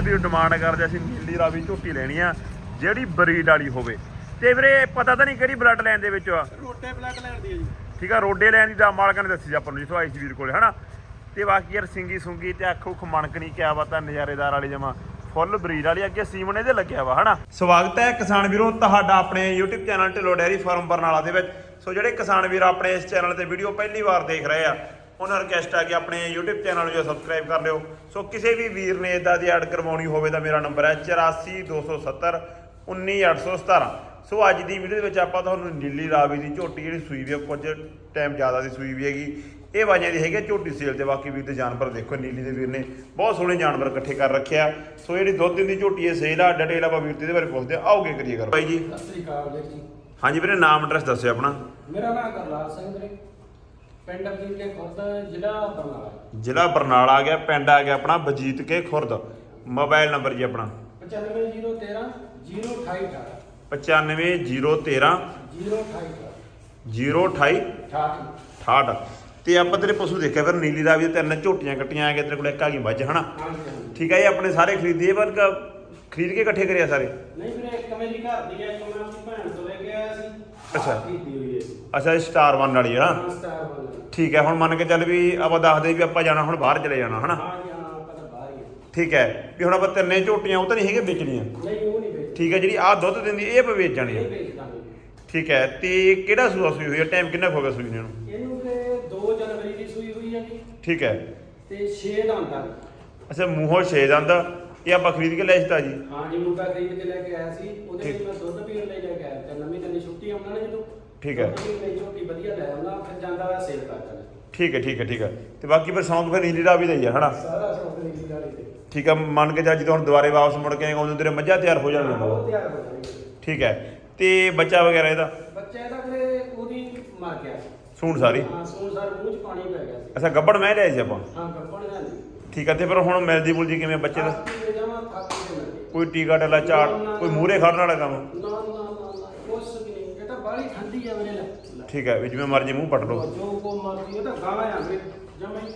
ਬਹੁਤ ਵੀ ਡਿਮਾਂਡ ਕਰਦੇ ਅਸੀਂ ਨੀਲੀ ਰਾਵੀ ਝੋਟੀ ਲੈਣੀ ਆ ਜਿਹੜੀ ਬਰੀਡ ਵਾਲੀ ਹੋਵੇ। ਤੇ ਵੀਰੇ ਪਤਾ ਤਾਂ ਨਹੀਂ ਕਿਹੜੀ ਬਲੱਡ ਲਾਈਨ ਦੇ ਵਿੱਚ ਆ। ਰੋਟੇ ਬਲੱਡ ਲੈਣ ਦੀ ਜੀ। ਠੀਕ ਆ ਰੋਡੇ ਲੈਣ ਦੀ ਤਾਂ ਮਾਲਕਾਂ ਨੇ ਦੱਸੀ ਆਪਾਂ ਨੂੰ ਜਿੱਥੋਂ ਆਈ ਸੀ ਵੀਰ ਕੋਲੇ ਹਨਾ? ਤੇ ਬਾਕੀ ਯਾਰ ਸਿੰਗੀ ਸੁੰਗੀ ਤੇ ਅੱਖ ਉੱਖ ਮਣਕਣੀ ਕਿਆ ਬਾਤਾਂ ਨਜ਼ਾਰੇਦਾਰ ਵਾਲੀ ਜਮਾ ਫੁੱਲ ਬਰੀਡ ਵਾਲੀ ਅੱਗੇ ਸੀਮਨ ਇਹਦੇ ਲੱਗਿਆ ਵਾ ਹਨਾ? ਸਵਾਗਤ ਹੈ ਕਿਸਾਨ ਵੀਰੋ ਤੁਹਾਡਾ ਆਪਣੇ YouTube channel Dhillon dairy farm Barnala ਦੇ ਵਿੱਚ। ਸੋ ਜਿਹੜੇ ਕਿਸਾਨ ਵੀਰ ਆਪਣੇ ਇਸ ਚੈਨਲ ਤੇ ਵੀਡੀਓ ਪਹਿਲੀ ਵਾਰ ਦੇਖ ਰਹੇ ਆ ਉਹਨਾਂ ਰਿਕਵੈਸਟ ਆ ਕਿ ਆਪਣੇ YouTube ਚੈਨਲ ਨੂੰ ਜੋ ਸਬਸਕ੍ਰਾਈਬ ਕਰ ਲਿਓ। ਸੋ ਕਿਸੇ ਵੀ ਵੀਰ ਨੇ ਇਦਾਂ ਦੀ ਐਡ ਕਰਵਾਉਣੀ ਹੋਵੇ ਤਾਂ ਮੇਰਾ ਨੰਬਰ ਹੈ 84270 19817 ਸੋ ਅੱਜ ਦੀ ਵੀਡੀਓ ਦੇ ਵਿੱਚ ਆਪਾਂ ਤੁਹਾਨੂੰ ਨੀਲੀ ਰਾਵੀ ਦੀ ਝੋਟੀ ਜਿਹੜੀ ਸੂਈ ਵੀ ਕੁਝ ਟਾਈਮ ਜ਼ਿਆਦਾ ਦੀ ਸੂਈ ਵੀ ਹੈਗੀ। ਇਹ ਵਾਜਿਆਂ ਦੀ ਹੈਗੀ ਝੋਟੀ ਸੇਲ ਤੇ ਬਾਕੀ ਵੀਰ ਦੇ ਜਾਨਵਰ ਦੇਖੋ ਨੀਲੀ ਦੇ ਵੀਰ ਨੇ ਬਹੁਤ ਸੋਹਣੇ ਜਾਨਵਰ ਇਕੱਠੇ ਕਰ ਰੱਖਿਆ ਸੋ ਜਿਹੜੀ ਦੁੱਧ ਦਿੰਦੀ ਝੋਟੀ ਹੈ ਸੇਲ ਆ ਡਿਟੇਲ ਆਪਾਂ ਵੀਰ ਤੇ ਇਹਦੇ ਬਾਰੇ ਪੁੱਛਦੇ ਆ ਆਓਗੇ ਕਰੀਏ ਕਰ ਬਾਈ ਜੀ ਸਤਿ ਸ੍ਰੀ ਅਕਾਲ ਜੀ। ਹਾਂਜੀ ਵੀਰੇ ਨਾਮ ਐਡਰੈਸ ਦੱਸਿਓ ਆਪਣਾ। ਮੇਰਾ ਨਾਮ ਕਰਲਾਲ ਸਿੰਘ ਵੀਰੇ। ਪਿੰਡ ਅਬਦੀਨ ਕੇ ਖੁਰਦ ਜ਼ਿਲ੍ਹਾ ਬਰਨਾਲਾ। ਜ਼ਿਲ੍ਹਾ ਬਰਨਾਲਾ ਆ ਗਿਆ ਪਿੰਡ ਆ ਗਿਆ ਆਪਣਾ ਬਜੀਤ ਕੇ ਖੁਰਦ। ਮੋਬਾਈਲ ਨੰਬਰ ਜੀ ਆਪਣਾ। 95013 028 95013 028 028 68 ਤੇ ਆਪਾਂ ਤੇਰੇ ਪਸ਼ੂ ਦੇਖਿਆ ਫਿਰ ਨੀਲੀ ਰਾਵੀ ਦੇ ਤਿੰਨ ਝੋਟੀਆਂ ਕੱਟੀਆਂ ਆ ਗਏ ਤੇਰੇ ਕੋਲ ਇੱਕ ਆ ਗਈ ਮੱਝ ਹਨਾ? ਠੀਕ ਹੈ ਇਹ ਆਪਣੇ ਸਾਰੇ ਖਰੀਦੀਏ ਪਰ ਖਰੀਦ ਕੇ ਇਕੱਠੇ ਕਰਿਆ ਸਾਰੇ? ਨਹੀਂ ਵੀਰੇ ਇੱਕ ਮੇਰੀ ਘਰ ਦੀ ਹੈ ਇੱਕ ਮੈਂ ਆਪਣੀ ਭੈਣ ਤੋਂ ਲੈ ਕੇ ਆਇਆ ਸੀ। ਅੱਛਾ। ਅੱਛਾ ਇਹ ਸਟਾਰ ਵਨ ਵਾਲੀ ਹੈ ਨਾ ਸਟਾਰ ਠੀਕ ਹੈ ਹੁਣ ਮੰਨ ਕੇ ਚੱਲ ਵੀ ਆਪਾਂ ਦੱਸਦੇ ਵੀ ਆਪਾਂ ਜਾਣਾ ਹੁਣ ਬਾਹਰ ਚਲੇ ਜਾਣਾ ਹਨਾ? ਹਾਂ ਜੀ ਹਾਂ ਆਪਾਂ ਤਾਂ ਬਾਹਰ ਹੀ ਹਾਂ। ਠੀਕ ਹੈ ਵੀ ਹੁਣ ਆਪਾਂ ਤਿੰਨੇ ਝੋਟੀਆਂ ਉਹ ਤਾਂ ਨਹੀਂ ਹੈਗੇ ਵੇਚਣੀਆਂ। ਨਹੀਂ ਉਹ ਨਹੀਂ ਵੇਚ ਠੀਕ ਹੈ ਜਿਹੜੀ ਆਹ ਦੁੱਧ ਦਿੰਦੀ ਇਹ ਆਪਾਂ ਵੇਚ ਜਾਣੀ ਇਹ ਹੈ ਵੇਚ ਦਾਂਗੇ। ਠੀਕ ਹੈ ਤੇ ਕਿਹੜਾ ਸੂਆ ਸੂਈ ਹੋਈ ਹੈ ਟਾਈਮ ਕਿੰਨਾ ਕੁ ਹੋ ਗਿਆ ਸੂਈ ਨੂੰ? ਇਹਨੂੰ ਵੀਰੇ 2 ਜਨਵਰੀ ਦੀ ਸੂਈ ਹੋਈ ਹੈ ਜੀ ਠੀਕ ਹੈ। ਤੇ 6 ਦਾ ਹੁੰਦਾ ਅੱਛਾ ਮੂੰਹੋਂ ਛੇ ਦੰਦ ਇਹ ਆਪਾਂ ਖਰੀਦ ਕੇ ਲੈ ਦਿੱਤਾ ਜੀ। ਹਾਂ ਜੀ ਮੁੰਡਾ ਖਰੀਦ ਕੇ ਲੈ ਕੇ ਆਇਆ ਸੀ। ਉਹਦੇ ਲਈ ਮੈਂ ਦੁੱਧ ਪੀਣ ਲਈ ਲੈ ਕੇ ਆਇਆ। ਤੇ ਨਵੀਂ ਨਵੀਂ ਛੁੱਟੀ ਆਉਂਦਾ ਨਾ ਜਦੋਂ ਠੀਕ ਹੈ। ਦੁੱਧ ਪੀਣ ਲਈ ਝੋਟੀ ਵਧੀਆ ਲੈ ਆਉਂਦਾ ਫਿਰ ਜਾਂਦਾ ਵਾ ਸੇਲ ਕਰ ਜਾਂਦਾ ਠੀਕ ਹੈ ਠੀਕ ਹੈ ਠੀਕ ਹੈ। ਤੇ ਬਾਕੀ ਫਿਰ ਸ਼ੌਂਕ ਫਿਰ ਨੀਲੀ ਦਾ ਵੀ ਦਾ ਹੀ ਹੈ ਹਨਾ? ਸਾਰਾ ਸ਼ੌਕ ਨੀਲੀ ਗਾੜੀ ਤੇ ਠੀਕ ਹੈ ਮੰਨ ਕੇ ਚੱਲ ਜਦੋਂ ਹੁਣ ਦੁਬਾਰੇ ਵਾਪਸ ਮੁੜ ਕੇ ਆਏਗਾ ਉਦੋਂ ਤੇਰੇ ਮੱਝਾਂ ਤਿਆਰ ਹੋ ਉਹ ਜਾਣਗੀਆਂ ਤਿਆਰ ਹੋ ਜਾਣਗੇ ਠੀਕ ਹੈ ਤੇ ਬੱਚਾ ਵਗੈਰਾ ਇਹਦਾ? ਬੱਚਾ ਇਹਦਾ ਵੀਰੇ ਉਹਦੀ ਮਰ ਗਿਆ ਸੂਣ ਸਾਰੀ? ਹਾਂ ਸੂਣ ਸਾਰ ਮੂੰਹ ਚ ਪਾਣੀ ਪੈ ਗਿਆ ਸੀ। ਅੱਛਾ ਗੱਬੜ ਮੈਂ ਲਿਆਈ ਸੀ ਆਪਾਂ? ਹਾਂ ਗੱਪਣ ਜਾਂਦੀ ਠੀਕ ਹੈ ਤੇ ਫਿਰ ਹੁਣ ਮਿਲਦੀ ਬੁਲਦੀ ਕਿਵੇਂ ਬੱਚੇ ਦਾ? ਦੇ ਕੋਈ ਟੀਕਾ ਟਲਾ ਝਾੜ ਕੋਈ ਮੂਹਰੇ ਖੜਨ ਵਾਲਾ ਕੰਮ? ਨਾ ਕੁਛ ਵੀ ਨਹੀਂ ਇਹ ਤਾਂ ਬਾਹਲੀ ਠੰਡੀ ਆ ਵੀਰੇ ਲੈ। ਠੀਕ ਹੈ ਵੀ ਜਿਵੇਂ ਮਰਜ਼ੀ ਮੂੰਹ ਪੱਟ ਲਓ। ਜੋ ਕੋ ਮਰਦੀ ਇਹ ਤਾਂ ਗਾਣਾ ਆ ਵੀਰੇ ਜਮਾ ਹੀ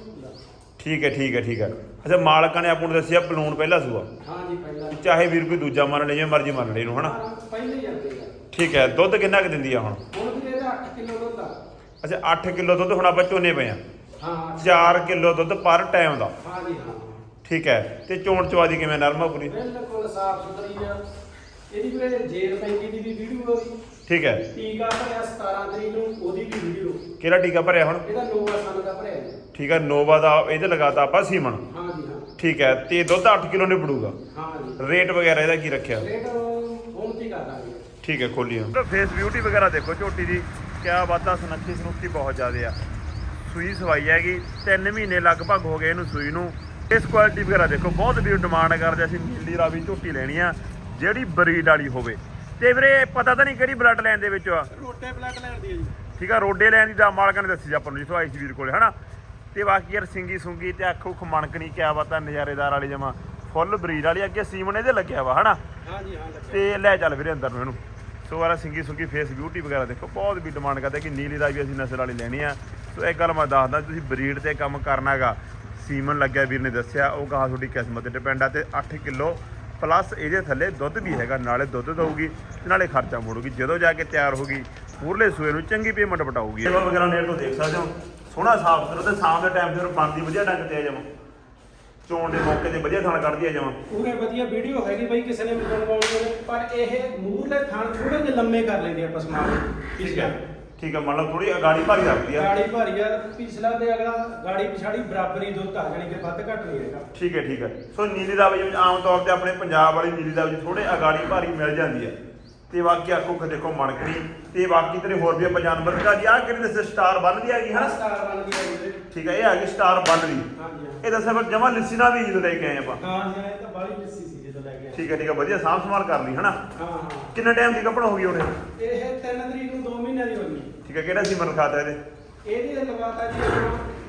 ਠੀਕ ਹੈ ਠੀਕ ਹੈ ਠੀਕ ਹੈ। ਅੱਛਾ ਮਾਲਕਾਂ ਨੇ ਆਪਾਂ ਨੂੰ ਦੱਸਿਆ ਬਲੂਨ ਪਹਿਲਾ ਸੂਆ। ਹਾਂ ਜੀ ਪਹਿਲਾਂ। ਚਾਹੇ ਵੀਰ ਕੋਈ ਦੂਜਾ ਮੰਨ ਲੈ ਜਿਵੇਂ ਮਰਜ਼ੀ ਮੰਨ ਲੈ ਇਹਨੂੰ ਹਨਾ? ਹਾਂ, ਪਹਿਲੇ ਜਾਂਦੇ ਆ ਠੀਕ ਹੈ ਦੁੱਧ ਕਿੰਨਾ ਕੁ ਦਿੰਦੀ ਆ ਹੁਣ? ਹੁਣ ਵੀ ਇਹਦਾ 8 ਕਿਲੋ ਦੁੱਧ ਆ। ਅੱਛਾ 8 ਕਿਲੋ ਦੁੱਧ ਹੁਣ ਆਪਾਂ ਝੋਨੇ ਪਏ ਆ। ਹਾਂ 4 ਕਿਲੋ। ਦੁੱਧ ਪਰ ਟਾਈਮ ਦਾ। ਹਾਂ ਜੀ ਹਾਂ। ਠੀਕ ਹੈ ਤੇ ਚੋਣ ਚਵਾਦੀ ਕਿਵੇਂ ਨਰਮ ਪੂਰੀ? ਬਿਲਕੁਲ ਸਾਫ਼ ਸੁਥਰੀ ਆ। ਇਹਦੀ ਵੀਰੇ ਜੇਲ ਪੈਂਦੀ ਦੀ ਵੀ ਵੀਡੀਓ ਆ ਠੀਕ ਹੈ। ਟੀਕਾ ਭਰਿਆ 17 ਤਰੀਕ ਨੂੰ ਉਹਦੀ ਵੀ ਵੀਡੀਓ ਕਿਹੜਾ ਟੀਕਾ ਭਰਿਆ ਹੁਣ? ਇਹਦਾ ਨੋਵਾ ਸਨ ਦਾ ਭਰਿਆ ਜੀ। ਠੀਕ ਹੈ ਨੋਵਾ ਦਾ ਇਹਦੇ ਲਗਾਤਾ ਆਪਾਂ ਸੀਮਨ ਹਾਂ ਜੀ ਹਾਂ। ਠੀਕ ਹੈ ਤੇ ਦੁੱਧ 8 ਕਿਲੋ ਨਿਬੜੂਗਾ। ਹਾਂ ਜੀ। ਰੇਟ ਵਗੈਰਾ ਇਹਦਾ ਕੀ ਰੱਖਿਆ? ਰੇਟ ਹੁਣ ਕੀ ਕਰ ਦਾਂਗੇ। ਠੀਕ ਹੈ ਖੋਲੀ ਫੇਸ ਬਿਊਟੀ ਵਗੈਰਾ ਦੇਖੋ ਝੋਟੀ ਦੀ। ਕਿਆ ਬਾਤਾਂ ਸੁਨੱਖੀ ਸੁਨੱਖੀ ਬਹੁਤ ਜ਼ਿਆਦੇ ਆ। ਸੂਈ ਸਵਾਈ ਹੈਗੀ 3 ਮਹੀਨੇ ਲਗਭਗ ਹੋ ਗਏ ਇਹਨੂੰ ਸੂਈ ਨੂੰ। ਇਸ ਕੁਆਲਿਟੀ ਵਗੈਰਾ ਦੇਖੋ ਬਹੁਤ ਵੀਰ ਡਿਮਾਂਡ ਕਰਦੇ ਅਸੀਂ ਨੀਲੀ ਰਾਵੀ ਝੋਟੀ ਲੈਣੀ ਆ। ਜਿਹੜੀ ਬਰੀਡ ਵਾਲੀ ਹੋਵੇ। ਤੇ ਵੀਰੇ ਪਤਾ ਤਾਂ ਨਹੀਂ ਕਿਹੜੀ ਬਲੱਡ ਲਾਈਨ ਦੇ ਵਿੱਚ ਆ। ਰੋਟੇ ਬਲੱਡ ਲੈਣ ਦੀ ਹੈ ਜੀ। ਠੀਕ ਆ ਰੋਡੇ ਲੈਣ ਦੀ ਤਾਂ ਮਾਲਕਾਂ ਨੇ ਦੱਸੀ ਆਪਾਂ ਨੂੰ ਜਿੱਥੋਂ ਆਈ ਸੀ ਵੀਰ ਕੋਲੇ ਹਨਾ? ਤੇ ਬਾਕੀ ਯਾਰ ਸਿੰਗੀ ਸੁੰਗੀ ਤੇ ਅੱਖ ਉੱਖ ਮਣਕਣੀ ਕਿਆ ਬਾਤਾਂ ਨਜ਼ਾਰੇਦਾਰ ਵਾਲੀ ਜਮਾ ਫੁੱਲ ਬਰੀਡ ਵਾਲੀ ਅੱਗੇ ਸੀਮਨ ਇਹਦੇ ਲੱਗਿਆ ਵਾ ਹਨਾ? ਹਾਂ ਜੀ ਹਾਂ ਲੱਗਿਆ। ਤੇ ਲੈ ਚੱਲ ਵੀਰੇ ਅੰਦਰ ਨੂੰ ਇਹਨੂੰ। ਸੋ ਵਾਲਾ ਸਿੰਗੀ ਸੁੰਗੀ ਫੇਸ ਬਿਊਟੀ ਵਗੈਰਾ ਦੇਖੋ ਬਹੁਤ ਵੀ ਡਿਮਾਂਡ ਕਰਦੇ ਕਿ ਨੀਲੀ ਦਾ ਵੀ ਅਸੀਂ ਨਸਲ ਵਾਲੀ ਲੈਣੀ ਆ। ਸੋ ਇੱਕ ਗੱਲ ਮੈਂ ਦੱਸਦਾ ਤੁਸੀਂ ਬਰੀਡ ਤੇ ਕੰਮ ਕਰਨਾਗਾ ਸੀਮਨ ਲੱਗਿਆ ਵੀਰ ਨੇ ਦੱਸਿਆ ਉਹ ਕਹਾ ਤੁਹਾਡੀ ਕਿਸਮਤ ਤੇ ਡਿਪੈਂਡ ਆ ਤੇ 8 ਕਿਲੋ ਪਲੱਸ ਇਹਦੇ ਥੱਲੇ ਦੁੱਧ ਵੀ ਹੈਗਾ ਨਾਲੇ ਦੁੱਧ ਦਊਗੀ ਤੇ ਨਾਲੇ ਖਰਚਾ ਮੋੜੂਗੀ ਜਦੋਂ ਜਾ ਕੇ ਤਿਆਰ ਹੋਗੀ ਪੂਰਲੇ ਸੂਏ ਨੂੰ ਚੰਗੀ ਪੇਮੈਂਟ ਪਟਾਊਗੀ। ਸੇਵਾ ਵਗੈਰਾ ਨੇੜ ਤੋਂ ਦੇਖ ਸਕਦੇ ਹੋ ਸੋਹਣਾ ਸਾਫ਼ ਸੁਥਰਾ ਤੇ ਸ਼ਾਮ ਦੇ ਟਾਈਮ ਤੇ ਬਣਦੀ ਵਧੀਆ ਡੰਗ ਤੇ ਆ ਜਾਵਾਂ। ਚੋਣ ਦੇ ਮੌਕੇ ਤੇ ਵਧੀਆ ਥਾਣ ਕੱਢਦੀ ਆ ਜਾਵਾਂ। ਪੂਰੇ ਵਧੀਆ ਵੀਡੀਓ ਹੈਗੀ ਬਈ ਕਿਸੇ ਨੇ ਵੀ ਬਣਵਾਉਣੀ ਪਰ ਇਹ ਮੂਹਰਲੇ ਥਣ ਥੋੜੇ ਜਿਹੇ ਲੰਮੇ ਕਰ ਲੈਂਦੇ ਆਪਾਂ ਸਮਾਨ। ਠੀਕ ਹੈ। ਠੀਕ ਹੈ ਮੰਨ ਲਓ ਥੋੜੀ ਗਾੜੀ ਭਾਰੀ ਰੱਖਦੀ ਆ। ਗਾੜੀ ਭਾਰੀ ਆ ਪਿਛਲਾ ਤੇ ਅਗਲਾ ਗਾੜੀ ਪਿਛਾੜੀ ਬਰਾਬਰੀ ਦੁੱਧ ਆ ਜਾਣੀ ਕਿ ਵੱਧ ਘੱਟ ਨਹੀਂ ਹੈਗਾ। ਠੀਕ ਹੈ ਠੀਕ ਹੈ। ਸੋ ਨੀਲੀ ਦਾ ਜਿਵੇਂ ਆਮ ਤੌਰ ਤੇ ਆਪਣੇ ਪੰਜਾਬ ਵਾਲੀ ਨੀਲੀ ਦਾ ਥੋੜੇ ਅਗਾੜੀ ਭਾਰੀ ਮਿਲ ਜਾਂਦੀ ਹੈ ਤੇ ਬਾਕੀ ਆਖੋ ਕਿ ਦੇਖੋ ਮਣਕਣੀ ਤੇ ਬਾਕੀ ਤੇਰੇ ਹੋਰ ਵੀ ਆਪਾਂ ਜਾਨਵਰ ਦਾ ਜੀ ਆ ਕਿਹੜੀ ਦੱਸੇ ਸਟਾਰ ਬੰਨ ਦੀ ਹੈਗੀ ਹਾਂ ਸਟਾਰ ਬਣ ਹੈ ਵੀਰੇ ਠੀਕ ਹੈ ਇਹ ਹੈਗੀ ਸਟਾਰ ਬੰਨ ਦੀ ਹਾਂਜੀ। ਇਹ ਦੱਸਿਆ ਪਰ ਜਮਾ ਲਿੱਸੀ ਨਾਲ ਵੀ ਜਦੋਂ ਲੈ ਕੇ ਆਏ ਆਪਾਂ। ਹਾਂ ਹਾਂ ਇਹ ਤਾਂ ਬਾਲੀ ਲੱਸੀ ਸੀ ਜਦੋਂ ਲੈ ਕੇ ਆਏ। ਠੀਕ ਹੈ ਠੀਕ ਹੈ ਵਧੀਆ ਸਾਂਭ ਸੰਭਾਲ ਕਰ ਲਈ ਹਨਾ? ਹਾਂ ਹਾਂ। ਕਿੰਨੇ ਟਾਈਮ ਦੀ ਕੱਪੜਾ ਹੋ ਗਈ ਉਹਨੇ ਇਹ 3 ਤਰੀਕ ਨੂੰ 2 ਮਹੀਨਿਆਂ ਦੀ ਹੋਣੀ। ਠੀਕ ਹੈ ਕਿਹੜਾ ਸੀ ਮਨ ਖਾਤਾ ਇਹਦੇ? ਇਹਦੀ ਲਗਾਤਾ ਜੀ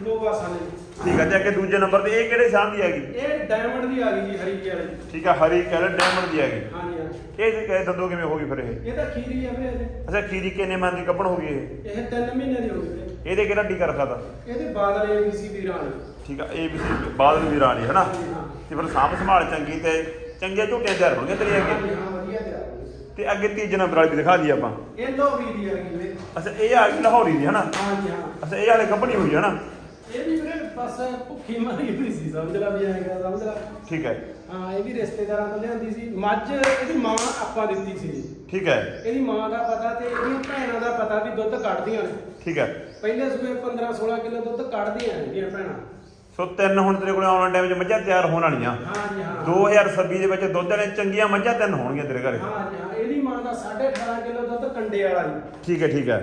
ਨੋਵਾ ਸਨ ਠੀਕ ਹੈ ਤੇ ਅੱਗੇ ਦੂਜੇ ਨੰਬਰ ਤੇ ਇਹ ਕਿਹੜੇ ਸਾਂਭ ਦੀ ਹੈਗੀ? ਇਹ ਡਾਇਮੰਡ ਦੀ ਆ ਗਈ ਜੀ ਹਰੀਕੇ ਵਾਲੀ ਠੀਕ ਹੈ ਹਰੀ ਕੈਰਟ ਡਾਇਮੰਡ ਦੀ ਹੈਗੀ। ਹਾਂਜੀ ਹਾਂ ਇਹ ਕਹੇ ਦੰਦੋ ਕਿਵੇਂ ਹੋ ਗਈ ਫਿਰ ਇਹ? ਇਹ ਤਾਂ ਖੀਰੀ ਆ ਇਹਦੇ। ਅੱਛਾ ਖੀਰੀ ਕਿੰਨੇ ਮਨ ਦੀ ਕੱਪੜ ਹੋ ਗਈ ਇਹ? ਇਹ 3 ਮਹੀਨਿਆਂ ਦੀ ਹੋ ਗਈ। ਇਹਦੇ ਕਿਹੜਾ ਟੀਕਾ ਰਖਾਤਾ ਇਹਦੇ ਬਾਦਲ ਏਬੀਸੀ ਵੀਰਾਂ ਵਾਲੀ ਠੀਕ ਆ ਏਬੀਸੀ ਬਾਦਲ ਵੀਰਾਨੀ ਹੈ ਨਾ ਹਾਂਜੀ ਹਾਂ। ਤੇ ਫਿਰ ਸਾਂਭ ਸੰਭਾਲ ਚੰਗੀ ਤੇ ਚੰਗੀਆਂ ਝੋਟੀਆਂ ਤਿਆਰ ਹੋਣਗੀਆਂ ਤੇਰੀਆਂ ਅੱਗੇ? ਵਧੀਆ ਤਿਆਰ। ਤੇ ਅੱਗੇ ਤੀਜੇ ਨੰਬਰ ਵਾਲੀ ਵੀ ਦਿਖਾ ਦਈਏ ਆਪਾਂ। ਇਹ ਲੋਰੀ ਦੀ ਆ ਗਈ ਵੀਰੇ ਅੱਛਾ ਇਹ ਆ ਗਈ ਲਾਹੌਰੀ ਦੀ ਹਨਾ? ਹਾਂਜੀ ਹਾਂ। ਅੱਛਾ ਇਹ ਵਾਲੇ ਕੰਪਨੀ ਹੋਈ ਹਨਾ? ਇਹ ਵੀ ਵੀਰੇ ਬਸ ਭੁੱਖੀ ਮਰੀ ਹੋਈ ਸੀ ਸਮਝ ਲਾ ਵੀ ਆਏਗਾ ਸਮਝ ਲਾ। ਠੀਕ ਹੈ। ਹਾਂ ਇਹ ਵੀ ਰਿਸ਼ਤੇਦਾਰਾਂ ਤੋਂ ਲਿਆਂਦੀ ਸੀ। ਮੱਝ ਇਹਦੀ ਮਾਂ ਆਪਾਂ ਦਿੱਤੀ ਸੀ। ਠੀਕ ਹੈ। ਇਹਦੀ ਮਾਂ ਦਾ ਪਤਾ ਤੇ ਇਹਦੀਆਂ ਭੈਣਾਂ ਦਾ ਪਤਾ ਵੀ ਦੁੱਧ ਕੱਢਦੀਆਂ ਨੇ। ਠੀਕ ਹੈ। ਪਹਿਲੇ ਸੂਏ 15 16 ਕਿਲੋ ਦੁੱਧ ਕੱਢਦੀਆਂ ਨੇ ਇਹਦੀਆਂ ਭੈਣਾਂ। ਸੋ ਤਿੰਨ ਹੁਣ ਤੇਰੇ ਕੋਲ ਆਉਣ ਟਾਈਮ 'ਚ ਮੱਝਾਂ ਤਿਆਰ ਹੋਣ ਵਾਲੀਆਂ। ਹਾਂ ਜੀ ਹਾਂ। 2026 ਦੇ ਵਿੱਚ ਦੁੱਧ ਨੇ ਚੰਗੀਆਂ ਮੱਝਾਂ ਤਿੰਨ ਹੋਣਗੀਆਂ ਤੇਰੇ ਘਰੇ। ਹਾਂ ਜੀ ਹਾਂ ਇਹਦੀ ਮਾਂ ਦਾ 18.5 ਕਿਲੋ ਦੁੱਧ ਕੰਡੇ ਵਾਲਾ ਜੀ। ਠੀਕ ਹੈ ਠੀਕ ਹੈ।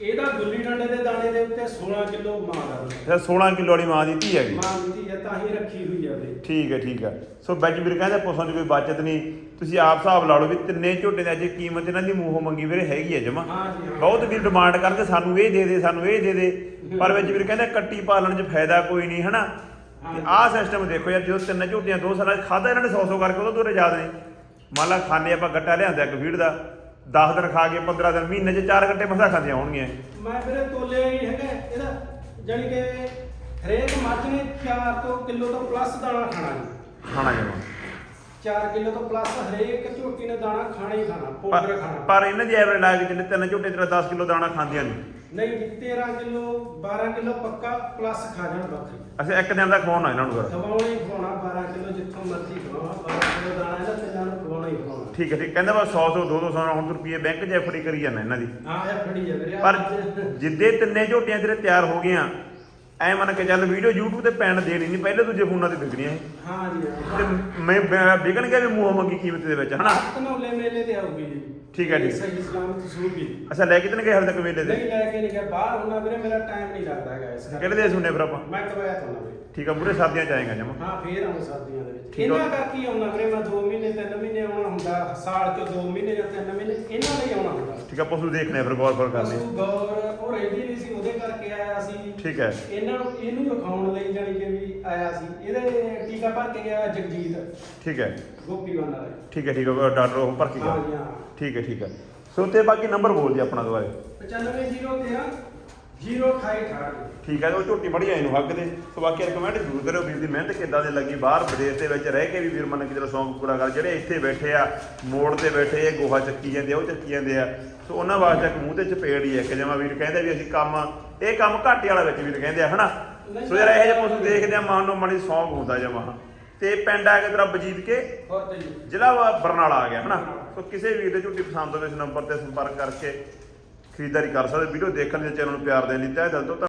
ਇਹਦਾ ਗੁੱਲੀ ਡੰਡੇ ਦੇ ਦਾਣੇ ਦੇ ਉੱਤੇ 16 ਕਿਲੋ ਮਾਂ ਦਾ ਦੁੱਧ। ਇਹ 16 ਕਿਲੋ ਵਾਲੀ ਮਾਂ ਦੀ ਧੀ ਹੈਗੀ। ਮਾਂ ਦੀ ਹੈ ਤਾਂ ਹੀ ਰੱਖੀ ਹੋਈ ਆ ਵੀਰੇ ਠੀਕ ਹੈ ਠੀਕ ਹੈ। ਸੋ ਵਿੱਚ ਵੀਰ ਕਹਿੰਦੇ ਪੁੱਛਣ ਦੀ ਕੋਈ ਬਚਤ ਨਹੀਂ। ਤੁਸੀਂ ਆਪ ਹਿਸਾਬ ਲਾ ਲਓ ਵੀ ਤਿੰਨੇ ਝੋਟੇ ਦੀ ਅੱਜ ਕੀਮਤ ਇਹਨਾਂ ਦੀ ਮੂੰਹੋਂ ਮੰਗੀ ਵੀਰੇ ਹੈਗੀ ਹੈ ਜਮਾ। ਹਾਂ ਜੀ ਹਾਂ। ਬਹੁਤ ਵੀਰ ਡਿਮਾਂਡ ਕਰਦੇ ਸਾਨੂੰ ਇਹ ਦੇ ਦੇ ਸਾਨੂੰ ਇਹ ਦੇ ਦੇ। ਪਰ ਵਿੱਚ ਵੀਰ ਕਹਿੰਦੇ ਕੱਟੀ ਪਾਲਣ 'ਚ ਫਾਇਦਾ ਕੋਈ ਨਹੀਂ ਹਨਾ? ਤੇ ਆਹ ਸਿਸਟਮ ਦੇਖੋ ਯਾਰ ਜਦੋਂ ਤਿੰਨ ਝੋਟੀਆਂ ਦੋ ਸਾਲਾਂ 'ਚ ਖਾਦਾ ਇਹਨਾਂ ਨੇ 100 100 ਕਰਕੇ ਉਦੋਂ ਤੋਂ ਯਾਦ ਨਹੀਂ। ਮੰਨ ਲਾ ਖਾਣੇ ਆਪਾਂ ਗੱਟਾ ਲਿਆਂਦਾ ਇੱਕ ਫੀਡ ਦਾ। 10 ਦਿਨ ਖਾ ਕੇ 15 ਦਿਨ ਮਹੀਨੇ 'ਚ ਚਾਰ ਗੱਟੇ ਮਸਾ ਖਾਂਦੀਆਂ ਹੋਣਗੀਆਂ। ਮੈਂ ਵੀਰੇ ਤੋਲਿਆ ਹੀ ਹੈਗਾ ਇਹਦਾ ਜਾਨੀ ਕਿ ਹਰੇਕ ਮੱਝ ਨੇ 4 ਤੋਂ ਕਿਲੋ ਤੋਂ ਪਲੱਸ ਦਾਣਾ ਖਾਣਾ ਜੀ। ਖਾਣਾ ਜਮਾ 4 ਕਿਲੋ ਤੋਂ ਪਲੱਸ ਹਰੇਕ ਝੋਟੀ ਨੇ ਦਾਣਾ ਖਾਣਾ ਹੀ ਖਾਣਾ ਪਾਊਡਰ ਪਰ ਖਾਣਾ। ਪਰ ਇਹਨਾਂ ਦੀ ਐਵਰੇਜ ਲਾ ਕੇ ਜਿੰਨੇ ਤਿੰਨ ਝੋਟੇ ਤੇਰਾ 10 ਕਿਲੋ ਦਾਣਾ ਖਾਂਦੀਆਂ ਨਹੀਂ ਨਹੀਂ ਜੀ 13 ਕਿਲੋ 12 ਕਿਲੋ ਪੱਕਾ ਪਲੱਸ ਖਾ ਜਾਣ ਬੱਕਰੀ। ਅੱਛਾ ਇੱਕ ਦਿਨ ਦਾ ਖਵਾਉਣਾ ਇਹਨਾਂ ਨੂੰ ਫਿਰ। ਖਵਾਉਣਾ ਹੀ ਖਵਾਉਣਾ 12 ਕਿਲੋ ਜਿੱਥੋਂ ਮਰਜ਼ੀ ਖਵਾਉਣਾ 12 ਕਿਲੋ ਦਾਣਾ ਇਹਦਾ ਤਿੰਨਾਂ ਨੂੰ ਖਵਾਉਣਾ ਹੀ ਖਵਾਉਣਾ। ਠੀਕ ਹੈ ਠੀਕ। ਕਹਿੰਦਾ ਬਸ 100 100 200 ਹੁਣ ਰੁਪਏ ਬੈਂਕ ਐਫਡੀ ਕਰੀ ਜਾਂਦਾ ਇਹਨਾਂ ਦੀ। ਹਾਂ ਇਹ ਫੜੀ ਜਾ ਵੀਰੇ ਪਰ ਜਿੱਦੇ ਤਿੰਨੇ ਝੋਟੀਆਂ ਤੇਰੇ ਤਿਆਰ ਹੋ ਗਈਆਂ ਐ ਮੰਨ ਕੇ ਚੱਲ ਵੀਡੀਓ YouTube ਤੇ ਪੈਣ ਦੇਣੀ ਨਹੀਂ ਪਹਿਲੇ ਦੂਜੇ ਫੋਨਾਂ ਤੇ ਵਿਕਣੀਆਂ ਇਹ। ਹਾਂ ਜੀ ਹਾਂ। ਤੇ ਮੈਂ ਬ- ਵਿਕਣ ਗਿਆ ਵੀ ਮੂੰਹ ਮੰਗੀ ਕੀਮਤ ਦੇ ਵਿੱਚ ਹਨਾ? ਧਨੌਲੇ ਮੇਲੇ ਤੇ ਆਊਗੀ ਜੀ। ਠੀਕ ਹੈ, ਠੀਕ। ਸਹੀ ਸਲਾਮਤ ਸੂਗੀ ਅੱਛਾ ਲੈ ਕੇ ਹਾਲੇ ਤੱਕ ਮੇਲੇ ਨਹੀਂ ਤੇ ਲੈ ਕੇ ਨਹੀਂ ਗਿਆ ਬਾਹਰ ਹੁੰਦਾ ਵੀਰੇ ਮੇਰਾ ਟਾਈਮ ਨਹੀਂ ਲੱਗਦਾ ਹੈਗਾ ਇਸ ਕਰਕੇ। ਕਿਹੜੇ ਦੇ ਸੁਣਨੇ ਫਿਰ ਆਪਾਂ? ਮੈਂ ਕਵਾਇਆ ਤੋਂ ਵੀਰੇ। ਠੀਕ ਆ ਪੂਰੇ ਸਰਦੀਆਂ ਚ ਆਏਗਾ ਜਮਾ। ਹਾਂ ਫੇਰ ਆਉਂ ਸਰਦੀਆਂ ਦੇ ਵਿੱਚ। ਠੀਕ ਆ। ਇਹਨਾਂ ਕਰਕੇ ਹੀ ਆਉਣਾ ਵੀਰੇ ਮੈਂ 2 ਮਹੀਨੇ 3 ਮਹੀਨੇ ਆਉਣਾ ਹੁੰਦਾ। ਸਾਲ ਚ 2 ਮਹੀਨੇ ਜਾਂ 3 ਮਹੀਨੇ ਇਹਨਾਂ ਲਈ ਆਉਣਾ ਹੁੰਦਾ। ਠੀਕ ਆ ਪਸ਼ੂ ਦੇਖਣੇ ਆ ਫਿਰ ਗੌਰ ਗੌਰ ਕਰਨੇ ਪਸ਼ੂ ਗੌਰ ਉਹ ਰਹਿੰਦੀ ਨਹੀਂ ਸੀ ਉਹਦੇ ਕਰਕੇ ਆਇਆ ਸੀ ਠੀਕ ਹੈ। ਇਹਨਾਂ ਨੂੰ ਇਹਨੂੰ ਰਖਾਉਣ ਲਈ ਜਾਣੀ ਕਿ ਵੀ ਆਇਆ ਸੀ। ਇਹਦੇ ਟੀਕਾ ਭਰ ਕੇ ਗਿਆ ਜਗਜੀਤ। ਠੀਕ ਹੈ। ਗੋਪੀ ਵਾਲਾ ਦਾ। ਠੀਕ ਹੈ ਠੀਕ ਹੈ ਡਾਕਟਰ ਉਹ ਭਰ ਕੇ ਗਿਆ। ਹਾਂ। ਠੀਕ ਹੈ ਠੀਕ ਹੈ। ਸੋ ਤੇ ਬਾਕੀ ਨੰਬਰ ਬੋਲ ਜੀ ਆਪਣਾ ਦੁਬਾਰੇ। 95013 028 ਠੀਕ ਹੈ ਉਹ ਝੋਟੀ ਬੜੀ ਆਈ ਨੂੰ ਹੱਕ ਦੇ। ਸੋ ਬਾਕੀ ਰეკਮੈਂਡ ਜ਼ਰੂਰ ਕਰਿਓ ਵੀਰ ਦੀ ਮਿਹਨਤ ਕਿੱਦਾਂ ਦੀ ਲੱਗੀ। ਬਾਹਰ ਵਿਦੇਸ਼ ਦੇ ਵਿੱਚ ਰਹਿ ਕੇ ਵੀ ਵੀਰ ਮੰਨ ਕੇ ਚਲੋ ਸ਼ੌਂਕ ਪੂਰਾ ਕਰ। ਜਿਹੜੇ ਇੱਥੇ ਬੈਠੇ ਆ ਮੋੜ ਤੇ ਬੈਠੇ ਇਹ ਗੋਹਾ ਚੱਕੀ ਜਾਂਦੇ ਆ ਉਹ ਚੱਕੀ ਜਾਂਦੇ ਆ। ਸੋ ਉਹਨਾਂ ਵਾਸਤੇ ਇੱਕ ਮੂੰਹ ਤੇ ਚਪੇੜ ਹੀ ਹੈ ਕਿ ਜਿਵੇਂ ਵੀਰ ਕਹਿੰਦੇ ਵੀ ਅਸੀਂ ਕੰਮ ਇਹ ਕੰਮ ਘਾਟੇ ਵਾਲਾ ਵਿੱਚ ਵੀਰ ਕਹਿੰਦੇ ਆ, ਹਨਾ? ਸੋ ਯਾਰ ਇਹੋ ਜਿਹੇ ਪਸ਼ੂ ਦੇਖਦੇ ਆ ਮਨ ਨੂੰ ਮਣੀ ਸ਼ੌਂਕ ਹੁੰਦਾ ਜਮਾ। ਤੇ ਪਿੰਡ ਆ ਕੇ ਤੇਰਾ ਬਜੀਤ ਕੇ ਹੋਰ ਜ਼ਿਲ੍ਹਾ ਵਾ ਬਰਨਾਲਾ ਆ ਗਿਆ, ਹਨਾ? ਸੋ ਕਿਸੇ ਵੀਰ ਦੇ ਝੋਟੀ ਪਸੰਦ ਹੋਵੇ ਇਸ ਨੰਬਰ ਤੇ ਸੰਪਰਕ ਕਰਕੇ ਖਰੀਦਦਾਰੀ ਕਰ ਸਕਦੇ, ਵੀਡੀਓ ਦੇਖਣ ਲਈ ਚੈਨਲ ਨੂੰ ਪਿਆਰ ਦੇਣ ਲਈ ਤਹਿ ਦਿਲ ਤੋਂ